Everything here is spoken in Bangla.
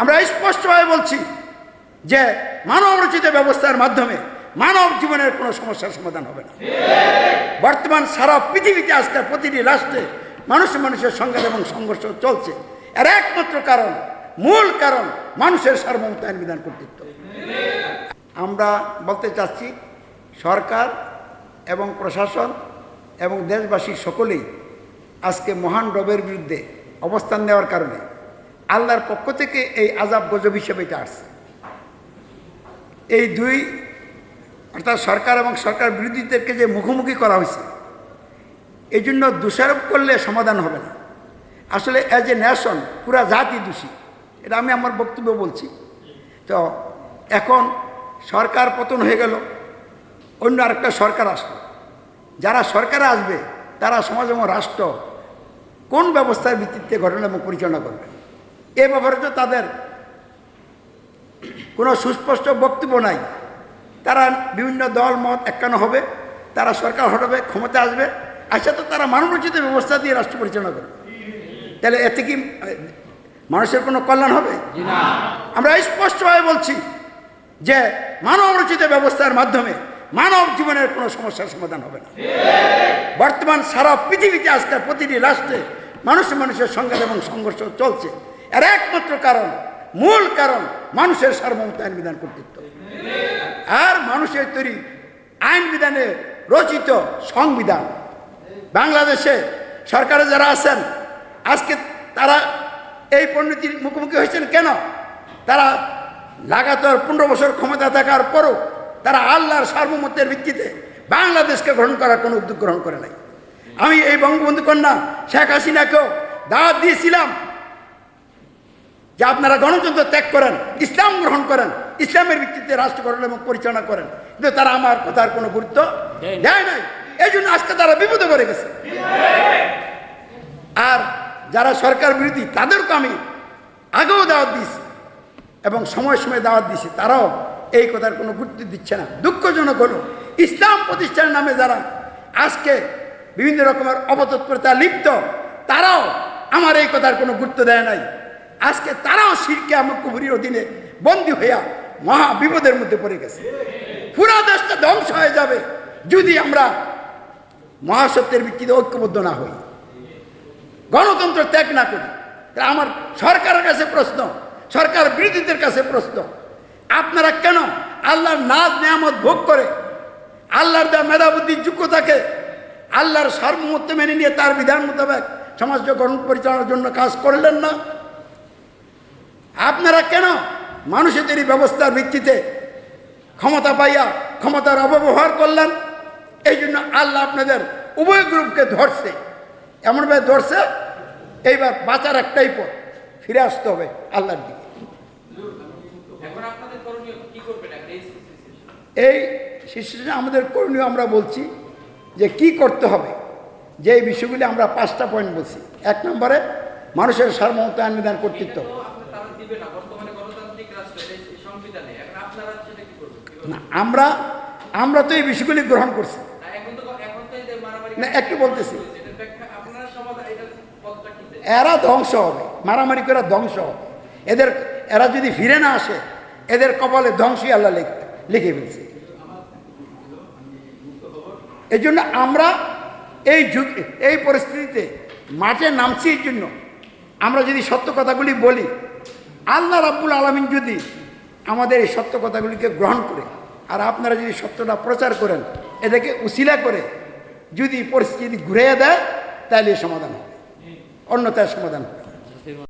আমরা স্পষ্টভাবে বলছি যে মানব রচিত ব্যবস্থার মাধ্যমে মানব জীবনের কোনো সমস্যার সমাধান হবে না। বর্তমান সারা পৃথিবীতে আজকাল প্রতিটি রাষ্ট্রে মানুষ মানুষের সংঘাত এবং সংঘর্ষ চলছে। এর একমাত্র কারণ, মূল কারণ মানুষের সার্বভৌমত্ব আইন বিধান কর্তৃত্ব। আমরা বলতে চাচ্ছি, সরকার এবং প্রশাসন এবং দেশবাসী সকলেই আজকে মহান রবের বিরুদ্ধে অবস্থান নেওয়ার কারণে আল্লাহর পক্ষ থেকে এই আজাব গজব হিসেবে এটা আসছে। এই দুই অর্থাৎ সরকার এবং সরকার বিরোধীদেরকে যে মুখোমুখি করা হয়েছে, এই জন্য দোষারোপ করলে সমাধান হবে না। আসলে অ্যাজ এ নেশন পুরা জাতি দোষী। এটা আমি আমার বক্তব্য বলছি। তো এখন সরকার পতন হয়ে গেল, অন্য আরেকটা সরকার আসলো। যারা সরকারে আসবে, তারা সমাজ এবং রাষ্ট্র কোন ব্যবস্থার ভিত্তিতে ঘটনা এবং পরিচালনা করবে? এ ব্যাপারে তো তাদের কোনো সুস্পষ্ট বক্তব্য নাই। তারা বিভিন্ন দল মত একান্ন হবে তারা সরকার হটাবে ক্ষমতা আসবে আচ্ছা তো তারা মানবরচিত ব্যবস্থা দিয়ে রাষ্ট্র পরিচালনা করবে। তাহলে এতে কি মানুষের কোনো কল্যাণ হবে? আমরা স্পষ্টভাবে বলছি যে মানব রচিত ব্যবস্থার মাধ্যমে মানব জীবনের কোনো সমস্যার সমাধান হবে না। বর্তমান সারা পৃথিবীতে আজকাল প্রতিটি রাষ্ট্রে মানুষ মানুষের সংঘাত এবং সংঘর্ষ চলছে। এর একমাত্র কারণ, মূল কারণ মানুষের সার্বভৌমত্ব আইন বিধান কর্তৃত্ব। আর মানুষের তৈরি আইন বিধানে রচিত সংবিধান। বাংলাদেশে সরকারে যারা আছেন, আজকে তারা এই পরিণতির মুখোমুখি হয়েছেন কেন? তারা লাগাতার পনেরো বছর ক্ষমতা থাকার পরও তারা আল্লাহর সার্বমতের ভিত্তিতে বাংলাদেশকে গ্রহণ করার কোনো উদ্যোগ গ্রহণ করে নাই। আমি এই বঙ্গবন্ধু কন্যা শেখ হাসিনাকেও দাওয়াত দিয়েছিলাম যে আপনারা গণতন্ত্র ত্যাগ করেন ইসলাম গ্রহণ করেন ইসলামের ভিত্তিতে রাষ্ট্র গঠন এবং পরিচালনা করেন কিন্তু তারা আমার কথার কোনো গুরুত্ব দেয় নাই। এই জন্য আজকে তারা বিপদে পড়ে গেছে। আর যারা সরকার বিরোধী তাদেরকে আমি আগেও দাওয়াত দিয়েছি এবং সময় সময় দাওয়াত দিয়েছি তারাও এই কথার কোনো গুরুত্ব দিচ্ছে না। দুঃখজনক হলো ইসলাম প্রতিষ্ঠানের নামে যারা আজকে বিভিন্ন রকমের অপতৎপরতা লিপ্ত তারাও আমার এই কথার কোনো গুরুত্ব দেয় নাই। আজকে তারাও শিরকে আমকুবুরির অধীনে বন্দী হইয়া মহা বিপদের মধ্যে পড়ে গেছে। পুরা দেশটা ধ্বংস হয়ে যাবে যদি আমরা মহাসত্যের ভিত্তিতে ঐক্যবদ্ধ না হই। গণতন্ত্র ত্যাগ না করি। আমার সরকারের কাছে প্রশ্ন, সরকার বিরোধীদের কাছে প্রশ্ন, আপনারা কেন আল্লাহর নাজ নেয়ামত ভোগ করে, আল্লাহর দেওয়া মেধাবুদ্ধির যোগ্যতাকে আল্লাহর সার্বমত্ব মেনে নিয়ে তার বিধান মোতাবেক সমাজ গঠন পরিচালনার জন্য কাজ করলেন না? আপনারা কেন মানুষের তৈরি ব্যবস্থার ভিত্তিতে ক্ষমতা পাইয়া ক্ষমতার অপব্যবহার করলেন? এই জন্য আল্লাহ আপনাদের উভয় গ্রুপকে ধরছে। এমনভাবে ধরছে এইবার বাঁচার একটাই পথ ফিরে আসতে হবে আল্লাহর দিকে। এই শিশুরা আমাদের করণীয় আমরা বলছি যে কি করতে হবে? যে এই বিষয়গুলি আমরা পাঁচটা পয়েন্ট বলছি। এক নম্বরে মানুষের সার্বভৌমত্ব আইন বিধান কর্তৃত্ব। দিবে না বর্তমানে গণতান্ত্রিক রাষ্ট্র সংবিধানে এখন আপনারা সেটা কি করবেন? না আমরা আমরা তো এই বিষয়গুলি গ্রহণ করছি। না, একটু বলতেছি। এরা ধ্বংস হবে মারামারি করে ধ্বংস হবে। এদের এরা যদি ফিরে না আসে এদের কপালে ধ্বংসই আল্লাহ লিখ- লিখে ফেলছে। এই জন্য আমরা এই যুগ এই পরিস্থিতিতে মাঠে নামছি এই জন্য। আমরা যদি সত্য কথাগুলি বলি আল্লাহ রাব্বুল আলমিন যদি আমাদের এই সত্য কথাগুলিকে গ্রহণ করে, আর আপনারা যদি সত্যটা প্রচার করেন এটাকে উশিলা করে যদি পরিস্থিতি ঘুরে দেয়, তাহলে সমাধান হবে। অন্যতায় সমাধান হবে।